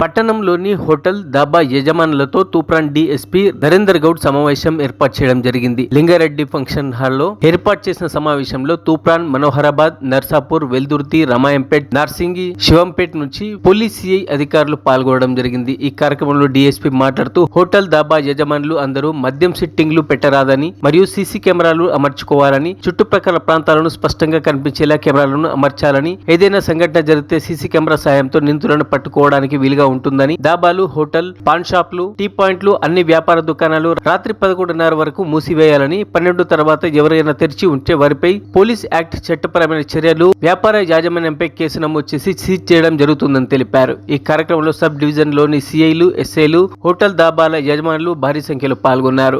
పట్టణంలోని హోటల్ దాబా యజమానులతో తూప్రాన్ డిఎస్పీ ధరేందర్ గౌడ్ సమావేశం ఏర్పాటు చేయడం జరిగింది. లింగారెడ్డి ఫంక్షన్ హాల్లో ఏర్పాటు చేసిన సమావేశంలో తూప్రాన్ మనోహరాబాద్ నర్సాపూర్ వెల్దుర్తి రమాయంపేట్ నార్సింగి శివంపేట్ నుంచి పోలీస్ సిఐ అధికారులు పాల్గొనడం జరిగింది. ఈ కార్యక్రమంలో డిఎస్పీ మాట్లాడుతూ హోటల్ దాబా యజమానులు అందరూ మద్యం సిట్టింగ్లు పెట్టరాదని మరియు సీసీ కెమెరాలు అమర్చుకోవాలని చుట్టుప్రక్కల ప్రాంతాలను స్పష్టంగా కనిపించేలా కెమెరాలను అమర్చాలని ఏదైనా సంఘటన జరిగితే సీసీ కెమెరా సాయంతో నిందితులను పట్టుకోవడానికి వీలుగా ఉంటుందని దాబాలు హోటల్ పాన్ షాప్లు టీ పాయింట్లు అన్ని వ్యాపార దుకాణాలు రాత్రి పదకొండున్నర వరకు మూసివేయాలని పన్నెండు తర్వాత ఎవరైనా తెరిచి ఉంటే వారిపై పోలీస్ యాక్ట్ చట్టపరమైన చర్యలు వ్యాపార యాజమాన్యంపై కేసు నమోదు చేసి సీజ్ చేయడం జరుగుతుందని తెలిపారు. ఈ కార్యక్రమంలో సబ్ డివిజన్లోని సిఐలు ఎస్ఐలు హోటల్ దాబాల యజమానులు భారీ సంఖ్యలో పాల్గొన్నారు.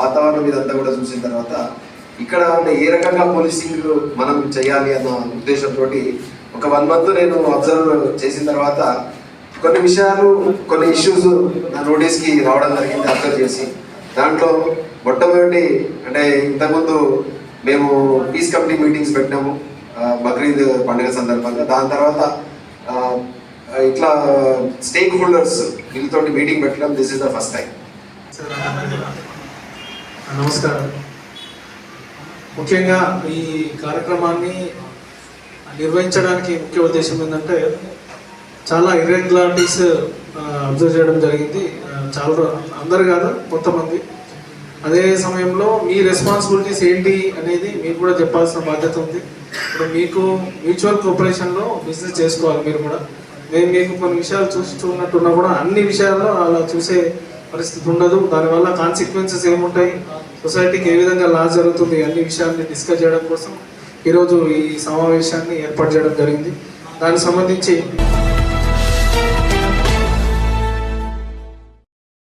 వాతావరణం ఇదంతా కూడా చూసిన తర్వాత ఇక్కడ ఏ రకంగా పోలీసింగ్ మనం చేయాలి అన్న ఉద్దేశంతో ఒక వన్ మంత్ నేను అబ్జర్వ్ చేసిన తర్వాత కొన్ని విషయాలు కొన్ని ఇష్యూస్ నా నోటీస్కి రావడం జరిగింది అబ్జర్వ్ చేసి. దాంట్లో మొట్టమొదటి అంటే ఇంతకుముందు మేము పీస్ కమిటీ మీటింగ్స్ పెట్టినాము బక్రీద్ పండుగ సందర్భంగా. దాని తర్వాత ఇట్లా స్టేక్ హోల్డర్స్ వీళ్ళతో మీటింగ్ పెట్టడం this is the first time నమస్కారం. ముఖ్యంగా ఈ కార్యక్రమాన్ని నిర్వహించడానికి ముఖ్య ఉద్దేశం ఏంటంటే చాలా ఇర్రెగ్యులారిటీస్ అబ్జర్వ్ చేయడం జరిగింది. చాలా అందరు కాదు కొంతమంది. అదే సమయంలో మీ రెస్పాన్సిబిలిటీస్ ఏంటి అనేది మీకు కూడా చెప్పాల్సిన బాధ్యత ఉంది. ఇప్పుడు మీకు మ్యూచువల్ కోఆపరేషన్లో బిజినెస్ చేసుకోవాలి మీరు కూడా. మేము మీకు కొన్ని విషయాలు చూస్తున్నట్టున్నా కూడా అన్ని విషయాల్లో అలా చూసే పరిస్థితి ఉండదు. దానివల్ల కాన్సిక్వెన్సెస్ ఏముంటాయి? సొసైటీకి ఏ విధంగా లా జరుగుతుంది? అన్ని విషయాల్ని డిస్కస్ చేయడం కోసం ఈరోజు ఈ సమావేశాన్ని ఏర్పాటు చేయడం జరిగింది. దానికి సంబంధించి